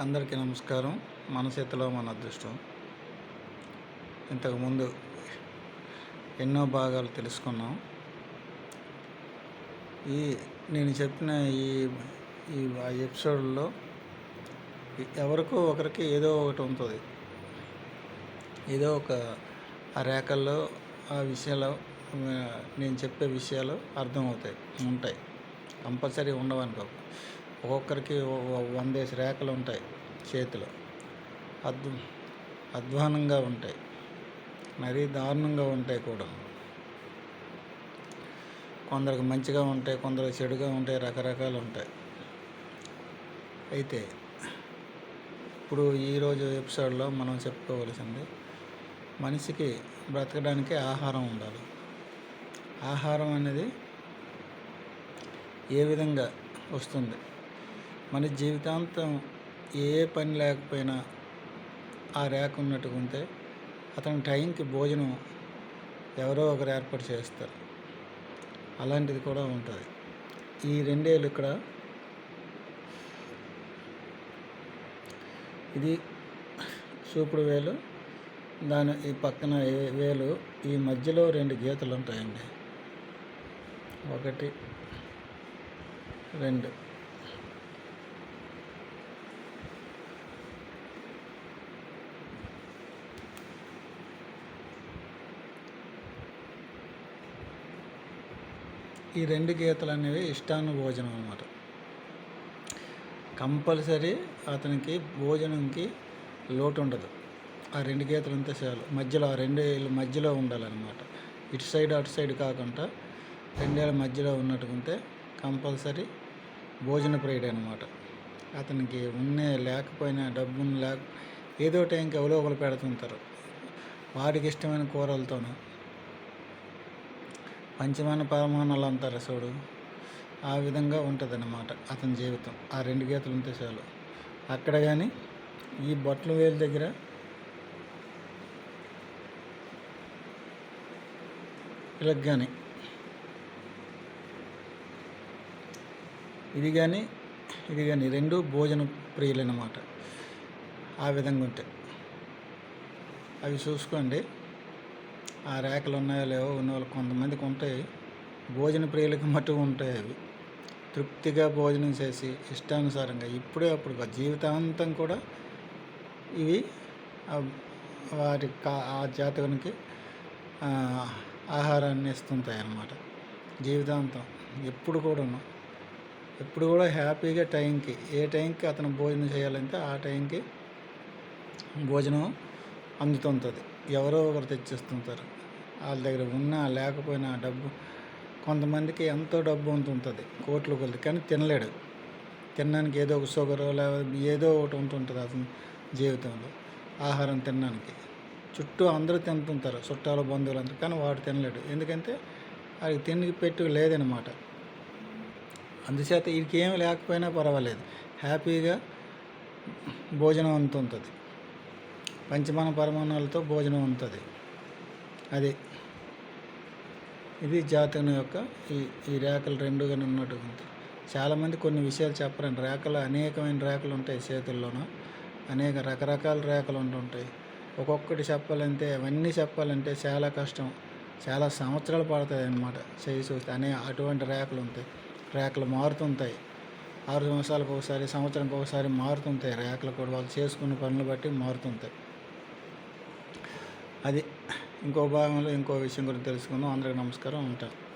అందరికీ నమస్కారం. మన చేతిలో మన అదృష్టం. ఇంతకుముందు ఎన్నో భాగాలు తెలుసుకున్నాం. ఈ నేను చెప్పిన ఈ ఈ ఎపిసోడ్లో ఎవరికో ఒకరికి ఏదో ఒకటి ఉంటుంది. ఏదో ఒక ఆ రేఖల్లో ఆ విషయాలు నేను చెప్పే విషయాలు అర్థమవుతాయి ఉంటాయి. కంపల్సరీ ఉండవనుకో ఒక్కొక్కరికి ఓ- వందేసి రేఖలు ఉంటాయి చేతిలో. అద్వ అధ్వానంగా ఉంటాయి. మరీ దారుణంగా ఉంటాయి కూడా కొందరికి మంచిగా ఉంటాయి కొందరికి చెడుగా ఉంటాయి రకరకాలు ఉంటాయి. అయితే ఇప్పుడు ఈరోజు ఎపిసోడ్లో మనం చెప్పుకోవలసింది మనిషికి బ్రతకడానికి ఆహారం ఉండాలి. ఆహారం అనేది ఏ విధంగా వస్తుంది? మన జీవితాంతం ఏ పని లేకపోయినా ఆ రేఖ ఉన్నట్టుగా ఉంటే అతని టైంకి భోజనం ఎవరో ఒకరు ఏర్పాటు చేస్తారు. అలాంటిది కూడా ఉంటుంది. ఈ రెండేళ్ళు ఇక్కడ ఇది చూపుడు వేలు దాని ఈ పక్కన ఏ- వేలు ఈ మధ్యలో రెండు గీతలు ఉంటాయండి. ఒకటి రెండు. ఈ రెండు గీతలు అనేవి ఇష్టాను భోజనం అన్నమాట. కంపల్సరీ అతనికి భోజనంకి లోటు ఉండదు. ఆ రెండు గీతలు ఉంటే చాలు. మధ్యలో ఆ రెండు మధ్యలో ఉండాలన్నమాట. ఇటు సైడ్ అటు సైడ్ కాకుండా రెండేళ్ళ మధ్యలో ఉన్నట్టుకుంటే ఉంటే కంపల్సరీ భోజన ప్రియుడు అనమాట అతనికి ఉన్నే లేకపోయినా డబ్బును లేక ఏదో టైంకి ఎవరో ఒకరు పెడుతుంటారు. వాడికి ఇష్టమైన కూరలతోనూ పంచమాన పరమాణాలు అంటారు సోడు? ఆ విధంగా ఉంటుంది అన్నమాట అతని జీవితం. ఆ రెండు గీతలు ఉంటే చాలు. అక్కడ కానీ ఈ బొట్ల వేలు దగ్గర ఇలా కానీ ఇది కానీ ఇది కానీ రెండు భోజన ప్రియులు అన్నమాట ఆ విధంగా ఉంటాయి అవి చూసుకోండి. ఆ రేఖలు ఉన్నాయో లేవో ఉన్న వాళ్ళు కొంతమందికి ఉంటాయి. భోజన ప్రియులకి మటు ఉంటాయి అవి. తృప్తిగా భోజనం చేసి ఇష్టానుసారంగా ఇప్పుడే అప్పుడు జీవితాంతం కూడా ఇవి వారి కా- ఆ జాతకునికి ఆహారాన్ని ఇస్తుంటాయి అన్నమాట జీవితాంతం ఎప్పుడు కూడాను. ఎప్పుడు కూడా హ్యాపీగా టైంకి ఏ టైంకి అతను భోజనం చేయాలంటే ఆ టైంకి భోజనం అందుతుంటుంది. ఎవరో ఒకరు తెచ్చిస్తుంటారు. వాళ్ళ దగ్గర ఉన్నా లేకపోయినా డబ్బు కొంతమందికి ఎంతో డబ్బు ఉంటుంటుంది కోట్లు కొద్ది కానీ తినలేడు. తినడానికి ఏదో ఒక షుగర్ లేకపోతే ఏదో ఒకటి ఉంటుంటుంది అతని జీవితంలో ఆహారం తినడానికి. చుట్టూ అందరూ తింటుంటారు చుట్టాలు బంధువులు అందరూ కానీ వాడు తినలేడు. ఎందుకంటే వాడికి తిండికి పెట్టు లేదనమాట అందుచేత వీడికి ఏమి లేకపోయినా పర్వాలేదు. హ్యాపీగా భోజనం అందుతుంటుంది పంచమాన పరమాణాలతో భోజనం ఉంటుంది. అది. ఇది జాతకం యొక్క ఈ ఈ రేఖలు రెండుగానే ఉన్నట్టు ఉంది. చాలామంది కొన్ని విషయాలు చెప్పరండి. రేఖలు అనేకమైన రేఖలు ఉంటాయి చేతుల్లోనూ. అనేక రకరకాల రేఖలు ఉంటుంటాయి ఒక్కొక్కటి చెప్పాలంటే అవన్నీ చెప్పాలంటే చాలా కష్టం. చాలా సంవత్సరాలు పడతాయి అన్నమాట చేయి చూస్తే. అనే అటువంటి రేఖలు ఉంటాయి. రేఖలు మారుతుంటాయి. ఆరు సంవత్సరాలకు ఒకసారి సంవత్సరానికి ఒకసారి మారుతుంటాయి. రేఖలు కూడా వాళ్ళు చేసుకున్న పనులు బట్టి మారుతుంటాయి. అది ఇంకో భాగంలో ఇంకో విషయం గురించి తెలుసుకుందాం. అందరికీ నమస్కారం. ఉంటాను